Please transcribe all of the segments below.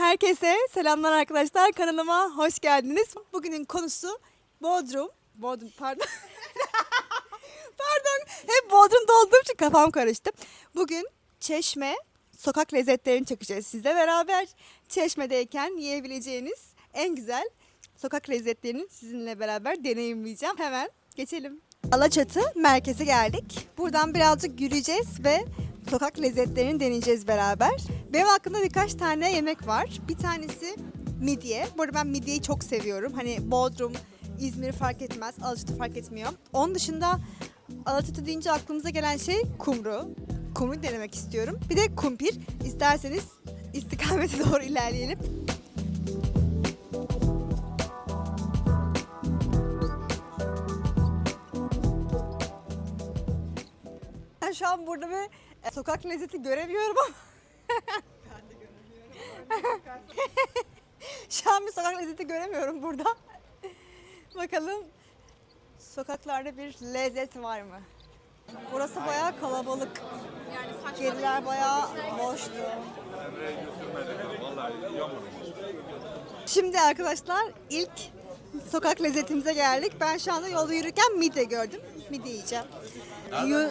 Herkese selamlar arkadaşlar. Kanalıma hoş geldiniz. Bugünün konusu Bodrum. Bodrum pardon. pardon. Hep Bodrum'da olduğum için kafam karıştı. Bugün Çeşme sokak lezzetlerini çekeceğiz sizle beraber. Çeşme'deyken yiyebileceğiniz en güzel sokak lezzetlerini sizinle beraber deneyimleyeceğim. Hemen geçelim. Alaçatı merkeze geldik. Buradan birazcık yürüyeceğiz ve sokak lezzetlerini deneyeceğiz beraber. Benim hakkında birkaç tane yemek var. Bir tanesi midye. Bu arada ben midyeyi çok seviyorum. Hani Bodrum, İzmir fark etmez, Alaçatı fark etmiyor. Onun dışında Alaçatı deyince aklımıza gelen şey kumru. Kumru denemek istiyorum. Bir de kumpir. İsterseniz istikamete doğru ilerleyelim. Ben şu an burada bir e, sokak lezzeti göremiyorum ama. şu an bir sokak lezzeti göremiyorum burada. Bakalım sokaklarda bir lezzet var mı? Burası bayağı kalabalık. Geriler bayağı boştu. Şimdi arkadaşlar ilk sokak lezzetimize geldik. Ben şu anda yolda yürürken midye gördüm. Midye yiyeceğim. Yu-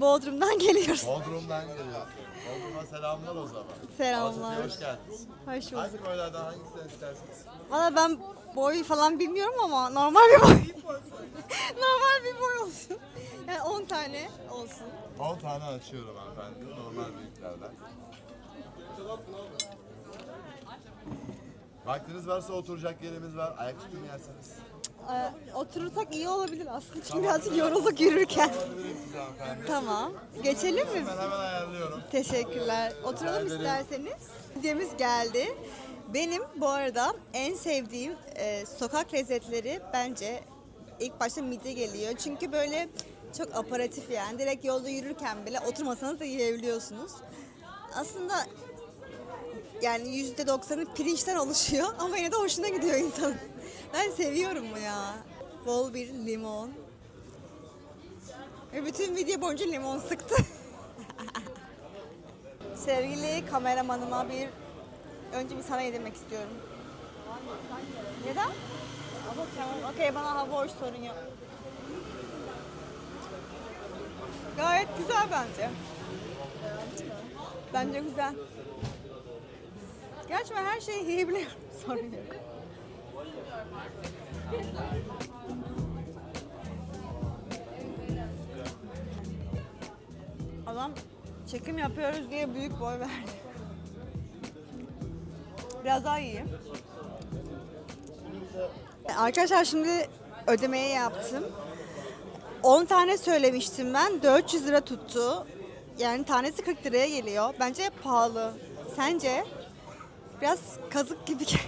Bodrum'dan geliyoruz. Bodrum'dan geliyor. Bodrum'a selamlar o zaman. Selamlar. Alaçatı'ya Hoş geldiniz. Hoş bulduk. Hangi boylardan hangisinden istersiniz? Valla ben boy falan bilmiyorum ama normal bir boy. normal bir boy olsun. Yani 10 tane olsun. 10 tane açıyorum hanımefendi. Normal büyüklerden. Vaktiniz varsa oturacak yerimiz var. Ayaküstü mü yerseniz? Ee, oturursak iyi olabilir aslında çünkü birazcık yorulduk yürürken. Tamam. Geçelim mi? Ben hemen ayarlıyorum. Teşekkürler. Oturalım isterseniz. Videomuz geldi. Benim bu arada en sevdiğim e, sokak lezzetleri bence ilk başta midye geliyor. Çünkü böyle çok aparatif yani. Direkt yolda yürürken bile oturmasanız da yiyebiliyorsunuz. Aslında yani yüzde doksanı pirinçten oluşuyor ama yine de hoşuna gidiyor insanın. Ben seviyorum bu ya. Bol bir limon. Ve bütün video boyunca limon sıktı. Sevgili kameramanıma bir önce bir sana yedirmek istiyorum. Neden? Tamam, okey bana hava hoş sorun yok. Gayet güzel bence. Bence güzel. Gerçi ben her şeyi yiyebiliyorum. Sorun yok. Adam çekim yapıyoruz diye büyük boy verdi. Biraz daha yiyeyim. Arkadaşlar şimdi ödemeyi yaptım. 10 tane söylemiştim ben. 400 lira tuttu. Yani tanesi 40 liraya geliyor. Bence pahalı. Sence? Biraz kazık gibi geldi.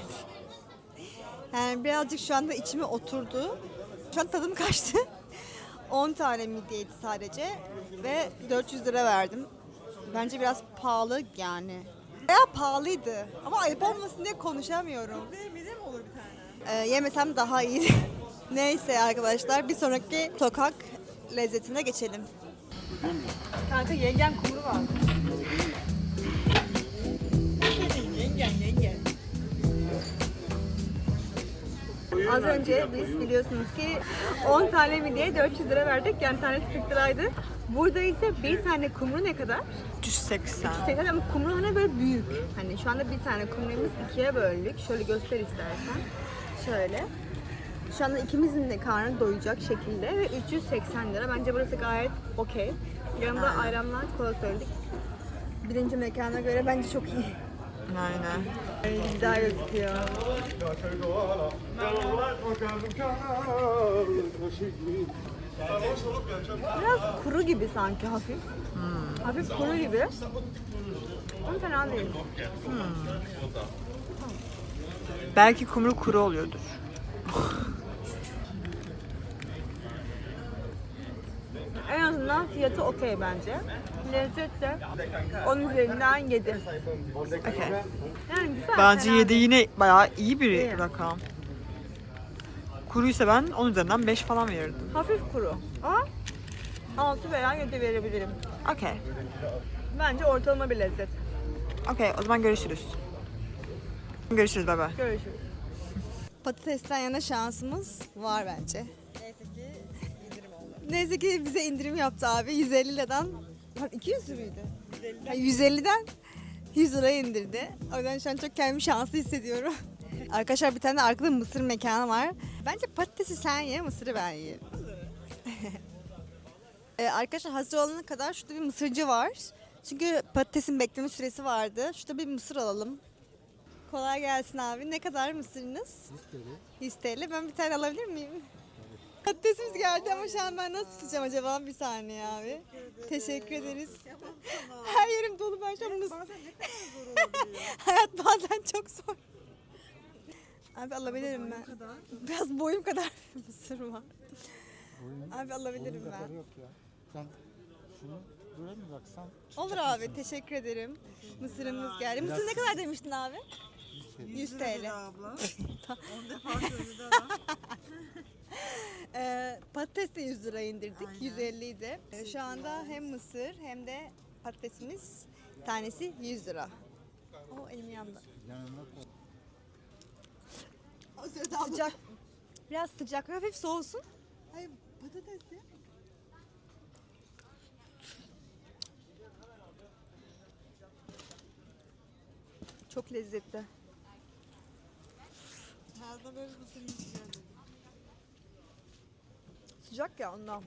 Yani birazcık şu anda içime oturdu. Şu an tadım kaçtı. 10 tane midyeydi sadece ve 400 lira verdim. Bence biraz pahalı yani. Bayağı pahalıydı ama ayıp olmasın diye konuşamıyorum. Midye mi olur bir tane? Ee, yemesem daha iyiydi. Neyse arkadaşlar bir sonraki sokak lezzetine geçelim. Kanka yengen kumru var. Az önce biz biliyorsunuz ki 10 tane midye 400 lira verdik. Yani tanesi 40 liraydı. Burada ise bir tane kumru ne kadar? 180. 80 ama kumru hani böyle büyük. Hani şu anda bir tane kumrumuz ikiye böldük. Şöyle göster istersen. Şöyle. Şu anda ikimizin de karnı doyacak şekilde ve 380 lira. Bence burası gayet okey. Yanında ayranlar, kola söyledik. Birinci mekana göre bence çok iyi. Aynen. Güzel gözüküyor. Biraz kuru gibi sanki hafif. Hafif kuru gibi. Ama fena değil. Belki kumru kuru oluyordur. En azından fiyatı okey bence. Lezzet de 10 üzerinden 7. Okey. Yani güzel. Bence fena 7 değil. yine bayağı iyi bir İyi. rakam. Kuruysa ben 10 üzerinden 5 falan verirdim. Hafif kuru. Ama 6 veya 7 verebilirim. Okey. Bence ortalama bir lezzet. Okey o zaman görüşürüz. Görüşürüz baba. Görüşürüz. Patatesten yana şansımız var bence. Neyse ki indirim oldu. Neyse ki bize indirim yaptı abi. 150 liradan 200 liraydı. 150'den 100 liraya indirdi. O yüzden şu an çok kendimi şanslı hissediyorum. Arkadaşlar bir tane de arkada mısır mekanı var. Bence patatesi sen ye, mısırı ben yiyeyim. Ee, arkadaşlar hazır olana kadar şurada bir mısırcı var. Çünkü patatesin bekleme süresi vardı. Şurada bir mısır alalım. Kolay gelsin abi. Ne kadar mısırınız? 100 TL. 100 TL. Ben bir tane alabilir miyim? Patatesimiz geldi ama şu an ben nasıl tutacağım acaba? Bir saniye abi. Teşekkür ederiz. Her yerim dolu ben şu an mıs- Bazen ne kadar zor oluyor. Hayat bazen çok zor. Abi alabilirim ben. kadar. Biraz boyum kadar mısır var. Abi alabilirim ben. yok ya. Sen şunu böyle mi baksan? Olur abi teşekkür ederim. Mısırımız geldi. Mısır ne kadar demiştin abi? 100 lira TL. dedi abla. 10 defa söyledi ama. Ee, patates de 100 lira indirdik. Aynen. 150 idi. Ee, Şu anda hem mısır hem de patatesimiz tanesi 100 lira. O elim yandı. Sıcak. Biraz sıcak. Hafif soğusun. Hayır patates ya. Çok lezzetli. Zaman böyle mısır yiyeceğim. Sıcak ya ondan.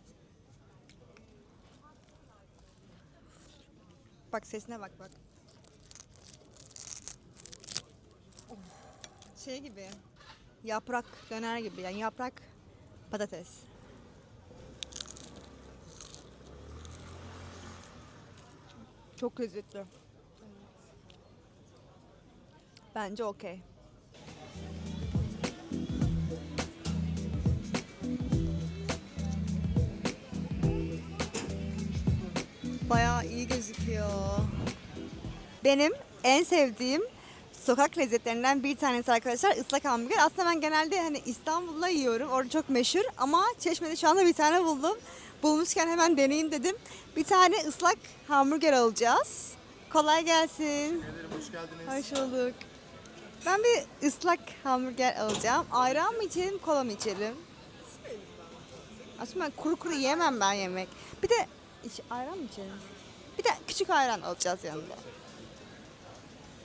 Bak sesine bak bak. Oh, Şey gibi. Yaprak döner gibi yani yaprak patates. Çok lezzetli. Bence okey. Bayağı iyi gözüküyor. Benim en sevdiğim sokak lezzetlerinden bir tanesi arkadaşlar ıslak hamburger. Aslında ben genelde hani İstanbul'da yiyorum. Orada çok meşhur ama Çeşme'de şu anda bir tane buldum. Bulmuşken hemen deneyeyim dedim. Bir tane ıslak hamburger alacağız. Kolay gelsin. Ederim, hoş geldiniz. Hoş bulduk. Ben bir ıslak hamburger alacağım. Ayran mı içelim, kola mı içelim? Aslında ben kuru kuru yemem ben yemek. Bir de iç, ayran mı içelim? Bir de küçük ayran alacağız yanında.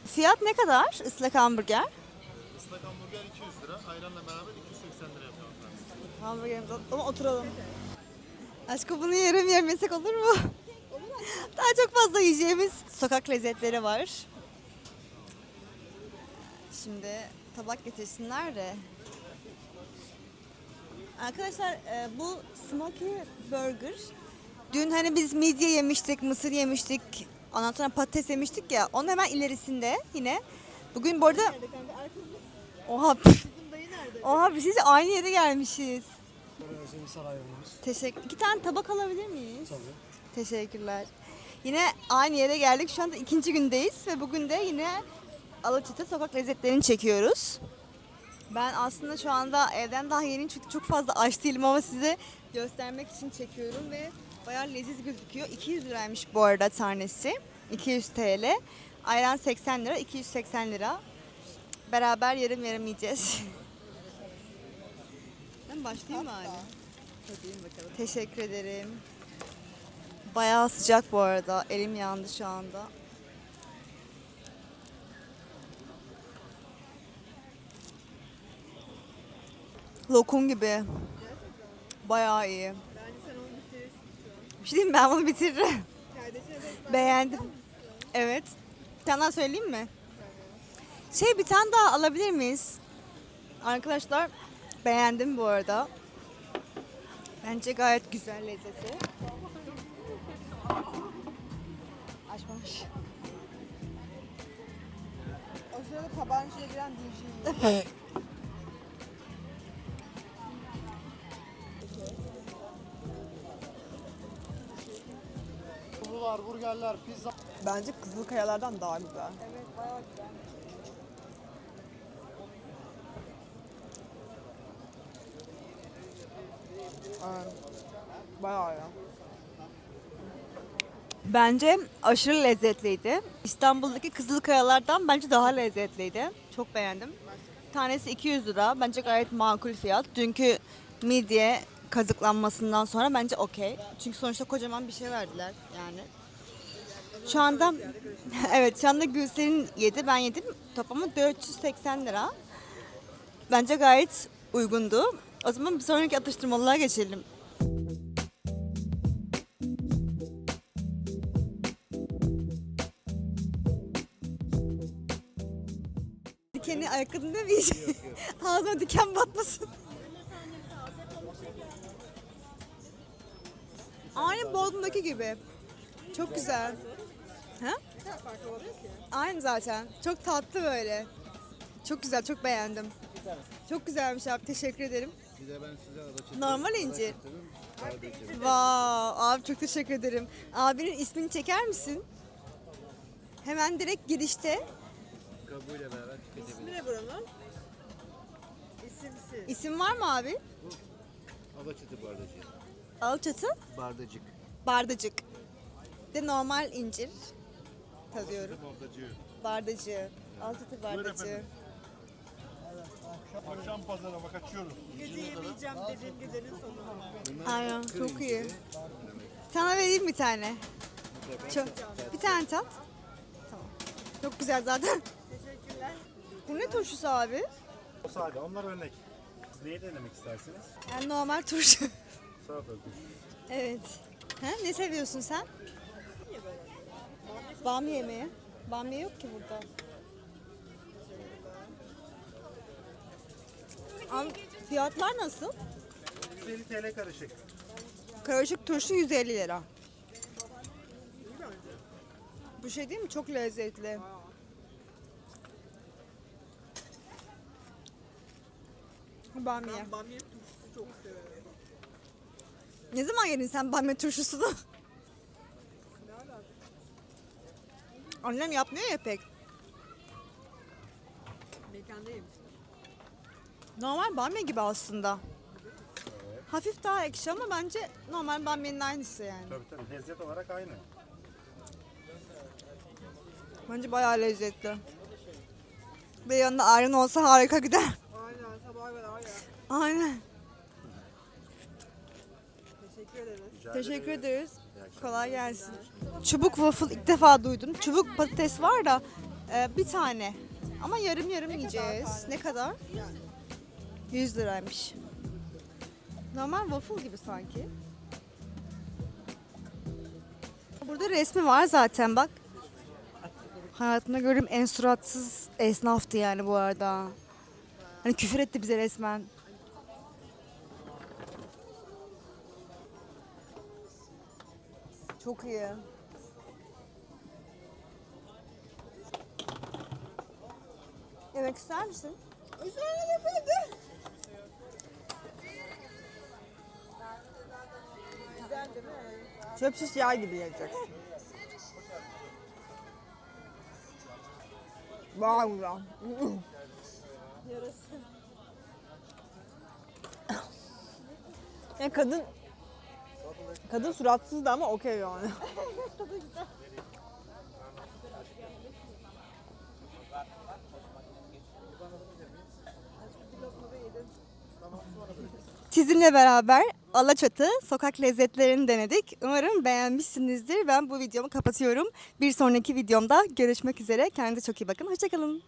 Fiyat ne kadar ıslak hamburger? Islak hamburger 200 lira, ayranla beraber 280 lira. Hamburgerimizi alalım ama oturalım. Aşkım bunu yarım yemesek olur mu? Daha çok fazla yiyeceğimiz sokak lezzetleri var. Şimdi tabak getirsinler de. Arkadaşlar e, bu Smoky Burger. Dün hani biz midye yemiştik, mısır yemiştik, ondan sonra patates yemiştik ya. Onun hemen ilerisinde yine. Bugün bu arada... Oha, oha bir şey aynı yere gelmişiz. Teşekkür. İki tane tabak alabilir miyiz? Teşekkürler. Yine aynı yere geldik. Şu anda ikinci gündeyiz ve bugün de yine Alaçatı sokak lezzetlerini çekiyoruz. Ben aslında şu anda evden daha yeni çünkü çok fazla aç değilim ama size göstermek için çekiyorum ve bayağı leziz gözüküyor. 200 liraymış bu arada tanesi. 200 TL. Ayran 80 lira, 280 lira. Beraber yarım yarım yiyeceğiz. Ben başlayayım mı abi? Teşekkür ederim. Bayağı sıcak bu arada. Elim yandı şu anda. Lokum gibi. Bayağı iyi. Bence sen onu bitirirsin. Bir şey diyeyim mi? ben bunu bitiririm. Beğendim. Evet. Bir tane daha söyleyeyim mi? Şey bir tane daha alabilir miyiz? Arkadaşlar beğendim bu arada. Bence gayet güzel lezzeti. Açmamış. o sırada içine giren DJ'yi. Kurular, burgerler, pizza. Bence Kızılkayalardan daha güzel. Evet bayağı güzel. Bayağı ya. Bence aşırı lezzetliydi. İstanbul'daki Kızılkayalardan bence daha lezzetliydi. Çok beğendim. Tanesi 200 lira. Bence gayet makul fiyat. Dünkü midye kazıklanmasından sonra bence okey. Çünkü sonuçta kocaman bir şey verdiler yani. Şu anda evet şu anda Gülsel'in yedi ben yedim. Toplamı 480 lira. Bence gayet uygundu. O zaman bir sonraki atıştırmalığa geçelim. Dikeni ayakkabında bir Ağzına diken batmasın. Aynı Bodrum'daki gibi. Çok güzel. Ha? Aynı zaten. Çok tatlı böyle. Çok güzel, çok beğendim. Çok güzelmiş abi, teşekkür ederim. Bir de ben size adaçatı Normal incir. Vav, abi çok teşekkür ederim. Abinin ismini çeker misin? Hemen direkt girişte. kabuğuyla beraber tüketebiliriz. İsmi ne buranın? İsimsiz. İsim var mı abi? Adaçatı bardacığı. Alçatı, Bardacık. bardacık. De normal incir tadıyorum. Bardacığı. Bardacığı. Alçatı bardacığı. Akşam pazarına kaçıyoruz. Gece yemeyeceğim dediğim gecenin sonu. Aynen, çok iyi. Sana vereyim bir tane. Çok, bir tane tat. Tamam. Çok güzel zaten. Teşekkürler. Bu ne turşusu abi? O sade, onlar örnek. Siz neyi denemek istersiniz? Yani normal turşu. Evet. Ha, ne seviyorsun sen? Bamya yemeği. Bamya yok ki burada. Am fiyatlar nasıl? 150 TL karışık. Karışık turşu 150 lira. Bu şey değil mi? Çok lezzetli. Bamya. Bamya turşusu çok severim. Ne zaman yedin sen bamya turşusunu? Annem yapmıyor ya pek. Mekanda yemiştim. Normal bamya gibi aslında. Hafif daha ekşi ama bence normal bamyanın aynısı yani. Tabii tabii, lezzet olarak aynı. Bence bayağı lezzetli. Ve yanında ayran olsa harika gider. Aynen sabah kadar var ya. Aynen. Teşekkür ederiz. Teşekkür ederiz. Kolay gelsin. Çubuk waffle ilk defa duydum. Çubuk patates var da e, bir tane. Ama yarım yarım yiyeceğiz. Ne kadar? 100 liraymış. Normal waffle gibi sanki. Burada resmi var zaten bak. Hayatımda gördüğüm en suratsız esnaftı yani bu arada. Hani küfür etti bize resmen. Çok iyi. Yemek ister misin? Üzerine de Çöp şiş yağ gibi yiyeceksin. Wow ya. Ya kadın kadın suratsızdı ama okey yani. Sizinle beraber Alaçatı sokak lezzetlerini denedik. Umarım beğenmişsinizdir. Ben bu videomu kapatıyorum. Bir sonraki videomda görüşmek üzere. Kendinize çok iyi bakın. Hoşçakalın.